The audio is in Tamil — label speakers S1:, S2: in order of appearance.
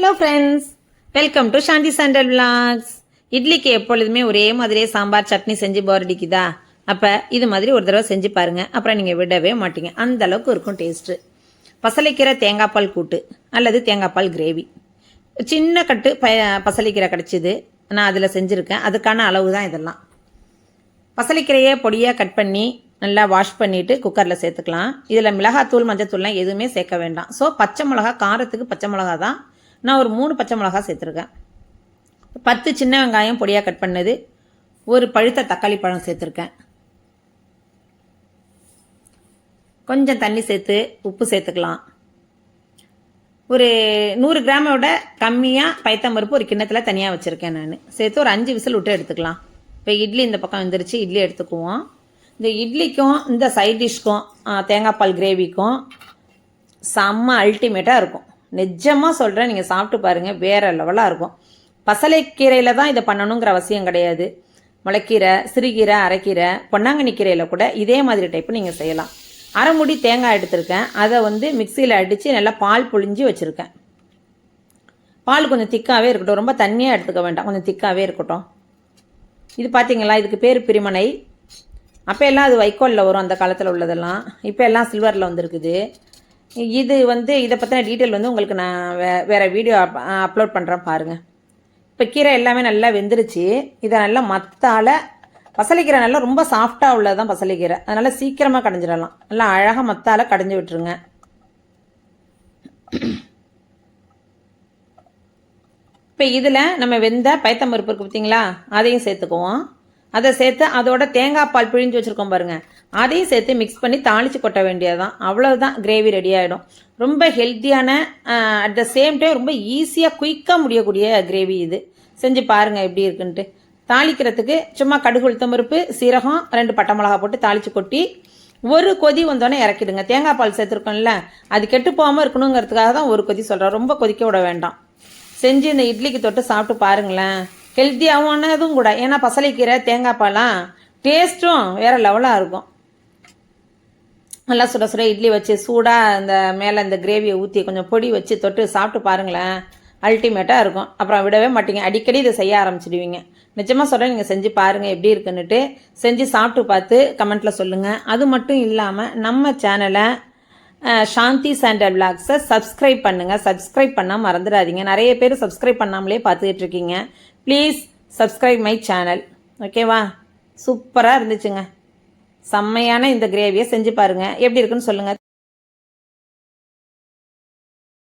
S1: Hello friends welcome to Shanthi Sandal vlogs இட்லிக்கு எப்பொழுதுமே ஒரே மாதிரியே சாம்பார் சட்னி செஞ்சு போர் அடிக்குதா? அப்போ இது மாதிரி ஒரு தடவை செஞ்சு பாருங்க. அப்புறம் நீங்கள் விடவே மாட்டீங்க. அந்த அளவுக்கு இருக்கும் டேஸ்ட்டு பசலைக்கீரை தேங்காய் பால் கூட்டு அல்லது தேங்காய் பால் கிரேவி சின்ன கட்டு ப பசலைக்கீரை கிடச்சிது. நான் அதில் செஞ்சுருக்கேன். அதுக்கான அளவு தான் இதெல்லாம். பசலைக்கீரையை பொடியாக கட் பண்ணி நல்லா வாஷ் பண்ணிவிட்டு குக்கரில் சேர்த்துக்கலாம். இதில் மிளகாத்தூள் மஞ்சத்தூள்லாம் எதுவுமே சேர்க்க வேண்டாம். ஸோ பச்சை மிளகா காரத்துக்கு பச்சை மிளகா தான் நான் ஒரு மூணு பச்சை மிளகா சேர்த்துருக்கேன். பத்து சின்ன வெங்காயம் பொடியாக கட் பண்ணது. ஒரு பழுத்த தக்காளி பழம் சேர்த்துருக்கேன். கொஞ்சம் தண்ணி சேர்த்து உப்பு சேர்த்துக்கலாம். ஒரு நூறு கிராமை விட கம்மியாக பைத்தம்பருப்பு ஒரு கிண்ணத்தில் தனியாக வச்சுருக்கேன் நான். சேர்த்து ஒரு அஞ்சு விசில் விட்டு எடுத்துக்கலாம். இப்போ இட்லி இந்த பக்கம் வந்துருச்சு இட்லி எடுத்துக்குவோம். இந்த இட்லிக்கும் இந்த சைட் டிஷ்க்கும் தேங்காய் பால் கிரேவிக்கும் செம்ம அல்டிமேட்டாக இருக்கும். நிஜமாக சொல்கிறேன் நீங்கள் சாப்பிட்டு பாருங்கள் வேறு லெவலாக இருக்கும். பசலைக்கீரையில் தான் இதை பண்ணணுங்கிற அவசியம் கிடையாது. முளைக்கீரை சிறுகீரை அரைக்கீரை பொன்னாங்கண்ணி கீரையில் கூட இதே மாதிரி டைப்பு நீங்கள் செய்யலாம். அரைமுடி தேங்காய் எடுத்திருக்கேன். அதை வந்து மிக்சியில் அடித்து நல்லா பால் புழிஞ்சு வச்சுருக்கேன். பால் கொஞ்சம் திக்காகவே இருக்கட்டும். ரொம்ப தண்ணியாக எடுத்துக்க வேண்டாம். கொஞ்சம் திக்காகவே இருக்கட்டும். இது பார்த்தீங்களா இதுக்கு பேர் பிரிமனை. அப்போ எல்லாம் அது வைக்கோலில் வரும் அந்த காலத்தில் உள்ளதெல்லாம். இப்போ எல்லாம் சில்வரில் வந்துருக்குது. இது வந்து இதை பற்றின டீட்டெயில் வந்து உங்களுக்கு நான் வே வேறு வீடியோ அப் அப்லோட் பண்ணுறேன் பாருங்கள் இப்போ கீரை எல்லாமே நல்லா வெந்துருச்சு. இதை நல்லா மத்தால் பசலைக்கீரை நல்லா ரொம்ப சாஃப்டாக உள்ளது தான் பசலைக்கீரை. அதனால் சீக்கிரமாக கடைஞ்சிடலாம். நல்லா அழகாக மத்தால் கடைஞ்சி விட்டுருங்க. இப்போ இதில் நம்ம வெந்த பைத்தம்பருப்பு இருக்குது பார்த்தீங்களா அதையும் சேர்த்துக்குவோம். அதை சேர்த்து அதோட தேங்காய் பால் பிழிஞ்சு வச்சுருக்கோம் பாருங்கள் அதையும் சேர்த்து மிக்ஸ் பண்ணி தாளித்து கொட்ட வேண்டியதுதான். அவ்வளவுதான் கிரேவி ரெடி ஆகிடும் ரொம்ப ஹெல்த்தியான அட் த சேம் டைம் ரொம்ப ஈஸியாக குயிக்காக முடியக்கூடிய கிரேவி இது. செஞ்சு பாருங்கள் எப்படி இருக்குன்ட்டு. தாளிக்கிறதுக்கு சும்மா கடுகு உளுத்தம் பருப்பு சீரகம் ரெண்டு பட்டை மிளகா போட்டு தாளித்து கொட்டி ஒரு கொதி வந்தோடனே இறக்கிடுங்க. தேங்காய் பால் சேர்த்துருக்கோம்ல அது கெட்டு போகாமல் இருக்கணுங்கிறதுக்காக தான் ஒரு கொதி சொல்கிறேன் ரொம்ப கொதிக்க விட வேண்டாம். செஞ்சு இந்த இட்லிக்கு தொட்டு சாப்பிட்டு பாருங்களேன். ஹெல்த்தியாகவும்னதும் கூட. ஏன்னா பசலைக்கீரை தேங்காய் பாலாம் டேஸ்ட்டும் வேறு லெவலாக இருக்கும். நல்லா சுட சுட இட்லி வச்சு சூடாக இந்த மேலே இந்த கிரேவியை ஊற்றி கொஞ்சம் பொடி வச்சு தொட்டு சாப்பிட்டு பாருங்களேன். அல்டிமேட்டாக இருக்கும். அப்புறம் விடவே மாட்டீங்க. அடிக்கடி இதை செய்ய ஆரம்பிச்சிடுவீங்க. நிஜமாக சொல்கிறேன் நீங்கள் செஞ்சு பாருங்கள் எப்படி இருக்குன்னுட்டு. செஞ்சு சாப்பிட்டு பார்த்து கமெண்ட்டில் சொல்லுங்கள் அது மட்டும் இல்லாமல் நம்ம சேனலை சாந்தி சாண்டல் விளாக்ஸை சப்ஸ்கிரைப் பண்ணுங்கள் சப்ஸ்கிரைப் பண்ணால் மறந்துடாதீங்க. நிறைய பேர் சப்ஸ்கிரைப் பண்ணாமலே பார்த்துக்கிட்டு இருக்கீங்க. ப்ளீஸ் சப்ஸ்கிரைப் மை சேனல் ஓகேவா சூப்பராக இருந்துச்சுங்க. செம்மையான இந்த கிரேவியை செஞ்சு பாருங்கள் எப்படி இருக்குன்னு சொல்லுங்கள்